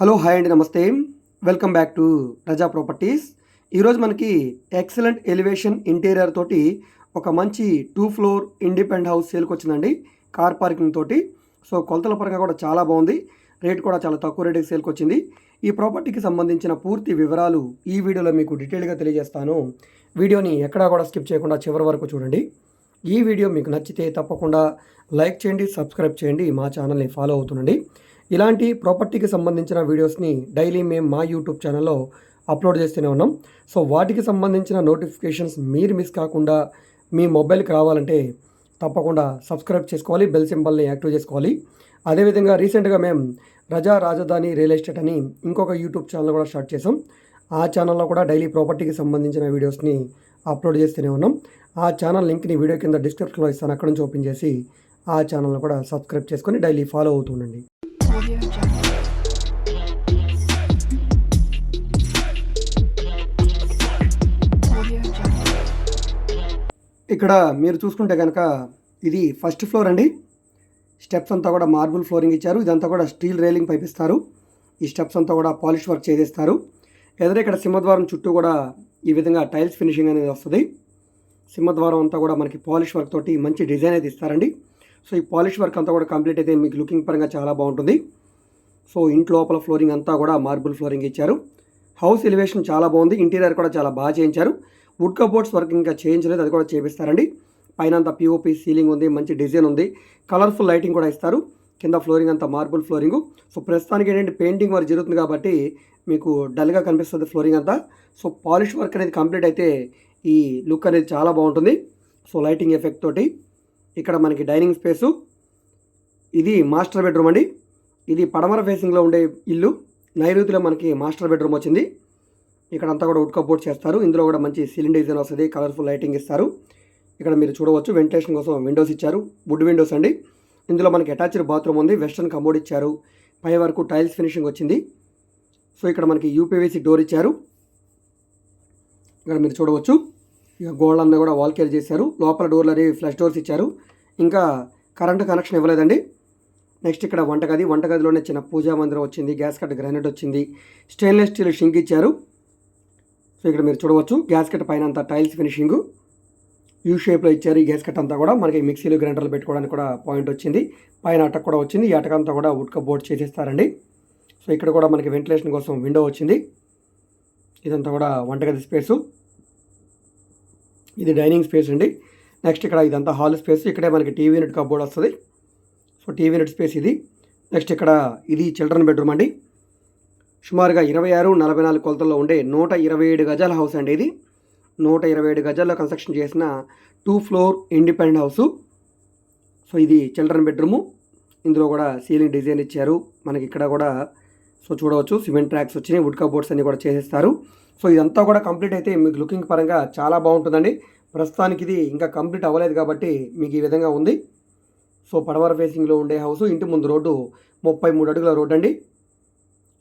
Hello hi అండి నమస్తే. Welcome back to Praja properties. ఈరోజు మనకి ఎక్సలెంట్ ఎలివేషన్ ఇంటీరియర్ తోటి ఒక మంచి టూ ఫ్లోర్ ఇండిపెండెంట్ హౌస్ సేల్కి వచ్చిందండి కార్ పార్కింగ్ తోటి. సో కొలతల పరంగా కూడా చాలా బాగుంది రేట్ కూడా చాలా తక్కువ రేటుకి సేల్కి వచ్చింది. ఈ ప్రాపర్టీకి సంబంధించిన పూర్తి వివరాలు ఈ వీడియోలో మీకు డీటెయిల్గా తెలియజేస్తాను. వీడియోని ఎక్కడా కూడా స్కిప్ చేయకుండా చివరి వరకు చూడండి. ఈ వీడియో మీకు నచ్చితే తప్పకుండా లైక్ చేయండి సబ్స్క్రైబ్ చేయండి మా ఛానల్ని ఫాలో అవుతుండండి. ఇలాంటి ప్రాపర్టీకి సంబంధించిన వీడియోస్ని డైలీ మేము మా యూట్యూబ్ ఛానల్లో అప్లోడ్ చేస్తూనే ఉన్నాం. సో వాటికి సంబంధించిన నోటిఫికేషన్స్ మీరు మిస్ కాకుండా మీ మొబైల్కి రావాలంటే తప్పకుండా సబ్స్క్రైబ్ చేసుకోవాలి బెల్ సింబల్ని యాక్టివ్ చేసుకోవాలి. అదేవిధంగా రీసెంట్గా మేము రజా రాజధాని రియల్ ఎస్టేట్ అని ఇంకొక యూట్యూబ్ ఛానల్ కూడా స్టార్ట్ చేసాం ఆ ఛానల్లో కూడా డైలీ ప్రాపర్టీకి సంబంధించిన వీడియోస్ని అప్లోడ్ చేస్తూనే ఉన్నాం. ఆ ఛానల్ లింక్ని వీడియో కింద డిస్క్రిప్షన్లో ఇస్తాను. అక్కడ నుంచి ఓపెన్ చేసి ఆ ఛానల్ని కూడా సబ్స్క్రైబ్ చేసుకొని డైలీ ఫాలో అవుతుండండి ఇక్కడ మీరు చూసుకుంటే కనుక ఇది ఫస్ట్ ఫ్లోర్ అండి. స్టెప్స్ అంతా కూడా మార్బుల్ ఫ్లోరింగ్ ఇచ్చారు. ఇదంతా కూడా స్టీల్ రైలింగ్ పైపిస్తారు ఈ స్టెప్స్ అంతా కూడా పాలిష్ వర్క్ చేసేస్తారు. ఎదురు ఇక్కడ సింహద్వారం చుట్టూ కూడా ఈ విధంగా టైల్స్ ఫినిషింగ్ అనేది వస్తుంది. సింహద్వారం అంతా కూడా మనకి పాలిష్ వర్క్ తోటి మంచి డిజైన్ అయితే ఇస్తారండి. సో ఈ పాలిష్ వర్క్ అంతా కూడా కంప్లీట్ అయితే మీకు లుకింగ్ పరంగా చాలా బాగుంటుంది. సో ఇంటి లోపల ఫ్లోరింగ్ అంతా కూడా మార్బుల్ ఫ్లోరింగ్ ఇచ్చారు. హౌస్ ఎలివేషన్ చాలా బాగుంది. ఇంటీరియర్ కూడా చాలా బాగా చేయించారు. వుడ్ కబోర్డ్స్ వర్క్ ఇంకా చేయించలేదు అది కూడా చేపిస్తారండి. పైన అంతా పిఓపి సీలింగ్ ఉంది మంచి డిజైన్ ఉంది. కలర్ఫుల్ లైటింగ్ కూడా ఇస్తారు. కింద ఫ్లోరింగ్ అంతా మార్బుల్ ఫ్లోరింగ్. సో ప్రస్తుతానికి ఏంటంటే పెయింటింగ్ వర్క్ జరుగుతుంది కాబట్టి మీకు డల్గా కనిపిస్తుంది ఫ్లోరింగ్ అంతా. సో పాలిష్ వర్క్ అనేది కంప్లీట్ అయితే ఈ లుక్ అనేది చాలా బాగుంటుంది. సో లైటింగ్ ఎఫెక్ట్ తోటి ఇక్కడ మనకి డైనింగ్ స్పేసు. ఇది మాస్టర్ బెడ్రూమ్ అండి. ఇది పడమర ఫేసింగ్లో ఉండే ఇల్లు. నైరుతిలో మనకి మాస్టర్ బెడ్రూమ్ వచ్చింది. ఇక్కడ అంతా కూడా వుడ్ కబోర్డ్ చేస్తారు. ఇందులో కూడా మంచి సీలింగ్ డిజైన్ వస్తుంది. కలర్ఫుల్ లైటింగ్ ఇస్తారు. ఇక్కడ మీరు చూడవచ్చు వెంటిలేషన్ కోసం విండోస్ ఇచ్చారు. వుడ్ విండోస్ అండి. ఇందులో మనకి అటాచ్డ్ బాత్రూమ్ ఉంది. వెస్ట్రన్ కమోడ్ ఇచ్చారు. పై వరకు టైల్స్ ఫినిషింగ్ వచ్చింది. సో ఇక్కడ మనకి యూపీవీసీ డోర్ ఇచ్చారు. ఇక్కడ మీరు చూడవచ్చు. ఇక గోడలంతా కూడా వాల్ కేర్ చేశారు. లోపల డోర్లు అనేవి ఫ్లష్ డోర్స్ ఇచ్చారు. ఇంకా కరెంటు కనెక్షన్ ఇవ్వలేదండి. నెక్స్ట్ ఇక్కడ వంటగది. వంటగదిలోనే చిన్న పూజా మందిరం వచ్చింది. గ్యాస్ కట్ గ్రానైట్ వచ్చింది. స్టెయిన్లెస్ స్టీల్ షింక్ ఇచ్చారు. సో ఇక్కడ మీరు చూడవచ్చు గ్యాస్ కట్ పైన అంతా టైల్స్ ఫినిషింగ్. యూ షేప్లో ఇచ్చారు ఈ గ్యాస్ కట్ అంతా కూడా. మనకి మిక్సీలు గ్రైండర్లు పెట్టుకోవడానికి కూడా పాయింట్ వచ్చింది. పైన అటక్ కూడా వచ్చింది. ఈ అటకంతా అంతా కూడా ఉడ్క బోర్డ్ చేసేస్తారండి. సో ఇక్కడ కూడా మనకి వెంటిలేషన్ కోసం విండో వచ్చింది. ఇదంతా కూడా వంటగది స్పేసు. ఇది డైనింగ్ స్పేస్ అండి. నెక్స్ట్ ఇక్కడ ఇదంతా హాల్ స్పేస్. ఇక్కడే మనకి టీవీ యూనిట్ కబోర్డ్ వస్తుంది. సో టీవీ యూనిట్ స్పేస్ ఇది. నెక్స్ట్ ఇక్కడ ఇది చిల్డ్రన్ బెడ్రూమ్ అండి. సుమారుగా ఇరవై ఆరు నలభై నాలుగు కొలతల్లో ఉండే నూట ఇరవై ఏడు గజాల హౌస్ అండి ఇది. నూట ఇరవై ఏడు గజాల్లో కన్స్ట్రక్షన్ చేసిన two floor independent house. So ఇది చిల్డ్రన్ బెడ్రూము. ఇందులో కూడా సీలింగ్ డిజైన్ ఇచ్చారు. మనకి ఇక్కడ కూడా సో చూడవచ్చు. సిమెంట్ ట్రాక్స్ వచ్చినాయి. వుడ్ కబోర్డ్స్ అన్ని కూడా చేసేస్తారు. సో ఇదంతా కూడా కంప్లీట్ అయితే మీకు లుకింగ్ పరంగా చాలా బాగుంటుందండి. ప్రస్తుతానికి ఇది ఇంకా కంప్లీట్ అవ్వలేదు కాబట్టి మీకు ఈ విధంగా ఉంది. సో పడవర ఫేసింగ్లో ఉండే హౌస్. ఇంటి ముందు రోడ్డు ముప్పై మూడు అడుగుల రోడ్ అండి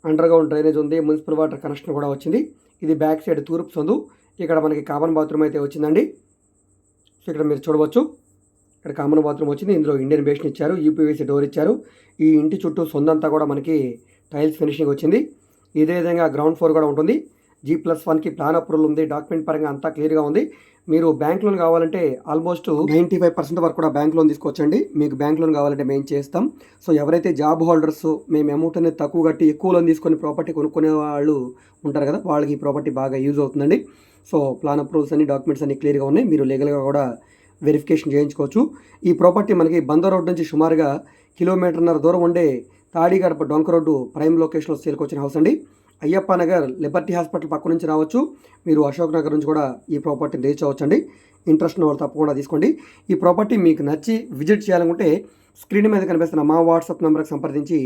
అండర్ గ్రౌండ్ డ్రైనేజ్ ఉంది మున్సిపల్ వాటర్ కనెక్షన్ కూడా వచ్చింది. ఇది బ్యాక్ సైడ్ తూర్పు సందు ఇక్కడ మనకి కామన్ బాత్రూమ్ అయితే వచ్చిందండి. సో ఇక్కడ మీరు చూడవచ్చు ఇక్కడ కామన్ బాత్రూమ్ వచ్చింది ఇందులో ఇండియన్ బేషన్ ఇచ్చారు యూపీవీసీ డోర్ ఇచ్చారు. ఈ ఇంటి చుట్టూ సొందంతా కూడా మనకి టైల్స్ ఫినిషింగ్ వచ్చింది. ఇదే విధంగా గ్రౌండ్ ఫ్లోర్ కూడా ఉంటుంది. జీ ప్లస్ వన్కి ప్లాన్ అప్రూవల్ ఉంది. డాక్యుమెంట్ పరంగా అంతా క్లియర్గా ఉంది. మీరు బ్యాంక్ లోన్ కావాలంటే ఆల్మోస్ట్ నైంటీ ఫైవ్ పర్సెంట్ వరకు కూడా బ్యాంక్ లోన్ తీసుకొచ్చండి మీకు బ్యాంక్ లోన్ కావాలంటే మేము చేస్తాం. సో ఎవరైతే జాబ్ హోల్డర్స్ మేము అమౌంట్ అనేది తక్కువ కట్టి ఎక్కువ లోన్ తీసుకొని ప్రాపర్టీ కొనుక్కునే వాళ్ళు ఉంటారు కదా వాళ్ళకి ఈ ప్రాపర్టీ బాగా యూజ్ అవుతుందండి. సో ప్లాన్ అప్రూవల్స్ అన్ని డాక్యుమెంట్స్ అన్ని క్లియర్గా ఉన్నాయి. మీరు లీగల్గా కూడా వెరిఫికేషన్ చేయించుకోవచ్చు. ఈ ప్రాపర్టీ మనకి బందర్ రోడ్ నుంచి సుమారుగా కిలోమీటర్న్నర దూరం ఉండే తాడిగడప డొంక రోడ్డు ప్రైమ్ లొకేషన్లో సేల్కొచ్చిన హౌస్ అండి. అయ్యప్ప నగర్ లిబర్టీ హాస్పిటల్ పక్క నుంచి రావచ్చు. మీరు అశోక్ నగర్ నుంచి కూడా ఈ ప్రాపర్టీని రీచ్ అవ్వచ్చండి. ఇంట్రెస్ట్ వాళ్ళు తప్పకుండా తీసుకోండి. ఈ ప్రాపర్టీ మీకు నచ్చి విజిట్ చేయాలనుకుంటే స్క్రీన్ మీద కనిపిస్తున్న మా వాట్సాప్ నెంబర్కి సంప్రదించి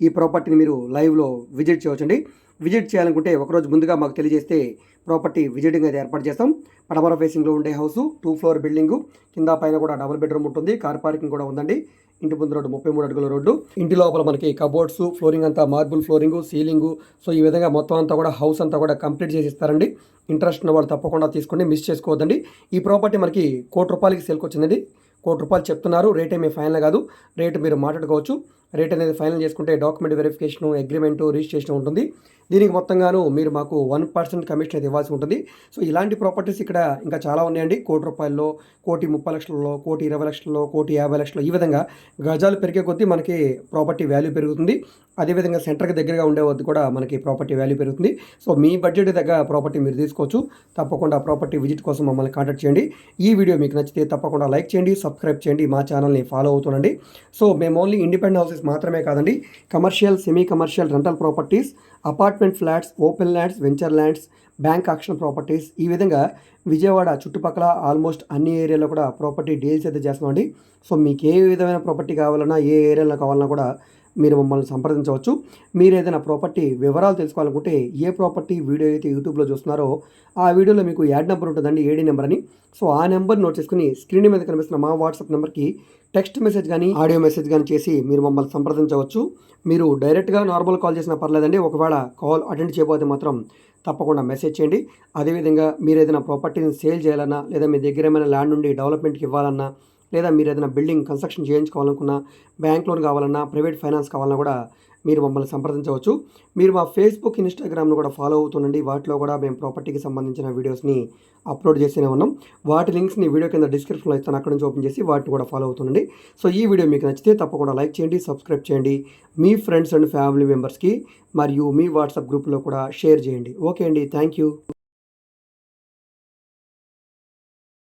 ఈ ప్రాపర్టీని మీరు లైవ్లో విజిట్ చేయవచ్చండి. విజిట్ చేయాలనుకుంటే ఒకరోజు ముందుగా మాకు తెలియజేస్తే ప్రాపర్టీ విజిటింగ్ అయితే ఏర్పాటు చేస్తాం. పడమర ఫేసింగ్లో ఉండే హౌస్ టూ ఫ్లోర్ బిల్డింగు కింద పైన కూడా డబుల్ బెడ్రూమ్ ఉంటుంది. కార్ పార్కింగ్ కూడా ఉందండి. ఇంటి ముందు రోడ్డు ముప్పై మూడు అడుగుల రోడ్డు. ఇంటి లోపల మనకి కబోర్డ్స్ ఫ్లోరింగ్ అంతా మార్బుల్ ఫ్లోరింగ్ సీలింగ్. సో ఈ విధంగా మొత్తం అంతా కూడా హౌస్ అంతా కూడా కంప్లీట్ చేసి ఇస్తారండి ఇంట్రెస్ట్ ఉన్న వాళ్ళు తప్పకుండా తీసుకుని మిస్ చేసుకోవద్దండి. ఈ ప్రాపర్టీ మనకి కోటి రూపాయలకి సేల్కి వచ్చిందండి. కోటి రూపాయలు చెప్తున్నారు రేట్ ఏమీ ఫైనల్ కాదు. రేటు మీరు మాట్లాడుకోవచ్చు. రేట్ అనేది ఫైనల్ చేసుకుంటే డాక్యుమెంట్ వెరిఫికేషన్ అగ్రిమెంట్ రిజిస్ట్రేషన్ ఉంటుంది. దీనికి మొత్తంగాను మీరు మాకు వన్ పర్సెంట్ కమిషన్ అయితే ఇవ్వాల్సి ఉంటుంది. సో ఇలాంటి ప్రాపర్టీస్ ఇక్కడ ఇంకా చాలా ఉన్నాయండి. కోటి రూపాయల్లో కోటి ముప్పై లక్షలలో కోటి ఇరవై లక్షల్లో కోటి యాభై లక్షలు ఈ విధంగా గజాలు పెరిగే కొద్దీ మనకి ప్రాపర్టీ వాల్యూ పెరుగుతుంది. అదేవిధంగా సెంటర్కి దగ్గరగా ఉండే వద్ద కూడా మనకి ప్రాపర్టీ వాల్యూ పెరుగుతుంది. సో మీ బడ్జెట్ దగ్గర ప్రాపర్టీ మీరు తీసుకోవచ్చు. తప్పకుండా ప్రాపర్టీ విజిట్ కోసం మమ్మల్ని కాంటాక్ట్ చేయండి. ఈ వీడియో మీకు నచ్చితే తప్పకుండా లైక్ చేయండి సబ్స్క్రైబ్ చేయండి మా ఛానల్ని ఫాలో అవుతుండండి. సో మేము ఓన్లీ ఇండిపెండెంట్ హౌసెస్ మాత్రమే కాదండి. Commercial semi commercial rental properties apartment flats open lands venture lands bank auction properties ఈ విధంగా విజయవాడ చుట్టుపక్కల ఆల్మోస్ట్ అన్ని ఏరియాలో కూడా ప్రాపర్టీ డీల్స్ అయితే చేస్తామండి సో మీకు ఏ విధమైన ప్రాపర్టీ కావాలన్నా ఏ ఏరియాలో కావాలన్నా కూడా మీరు మమ్మల్ని సంప్రదించవచ్చు. మీరు ఏదైనా ప్రాపర్టీ వివరాలు తెలుసుకోవాలనుకుంటే ఏ ప్రాపర్టీ వీడియో అయితే యూట్యూబ్లో చూస్తున్నారో ఆ వీడియోలో మీకు యాడ్ నెంబర్ ఉంటుందండి ఏడి నెంబర్ అని. సో ఆ నెంబర్ నోట్ చేసుకుని స్క్రీన్ మీద కనిపిస్తున్న మా వాట్సాప్ నెంబర్కి టెక్స్ట్ మెసేజ్ కానీ ఆడియో మెసేజ్ కానీ చేసి మీరు మమ్మల్ని సంప్రదించవచ్చు. మీరు డైరెక్ట్గా నార్మల్ కాల్ చేసినా పర్లేదండి. ఒకవేళ కాల్ అటెండ్ చేయబోతే మాత్రం తప్పకుండా మెసేజ్ చేయండి. అదేవిధంగా మీరు ఏదైనా ప్రాపర్టీని సేల్ చేయాలన్నా లేదా మీ దగ్గర ఏమైనా ల్యాండ్ నుండి డెవలప్మెంట్కి ఇవ్వాలన్నా లేదా మీరు ఏదైనా బిల్డింగ్ కన్స్ట్రక్షన్ చేయించుకోవాలనుకున్నా బ్యాంక్ లోన్ కావాలన్నా ప్రైవేట్ ఫైనాన్స్ కావాలన్నా కూడా మీరు మమ్మల్ని సంప్రదించవచ్చు. మీరు మా ఫేస్బుక్ ఇన్స్టాగ్రామ్ను కూడా ఫాలో అవుతుండండి. వాటిలో కూడా మేము ప్రాపర్టీకి సంబంధించిన వీడియోస్ని అప్లోడ్ చేస్తూనే ఉన్నాం. వాటి లింక్స్ని వీడియో కింద డిస్క్రిప్షన్లో ఇస్తాను. అక్కడ నుంచి ఓపెన్ చేసి వాటిని కూడా ఫాలో అవుతుండండి. సో ఈ వీడియో మీకు నచ్చితే తప్పకుండా లైక్ చేయండి సబ్స్క్రైబ్ చేయండి. మీ ఫ్రెండ్స్ అండ్ ఫ్యామిలీ మెంబర్స్కి మరియు మీ వాట్సాప్ గ్రూప్లో కూడా షేర్ చేయండి. ఓకే అండి. Thank you.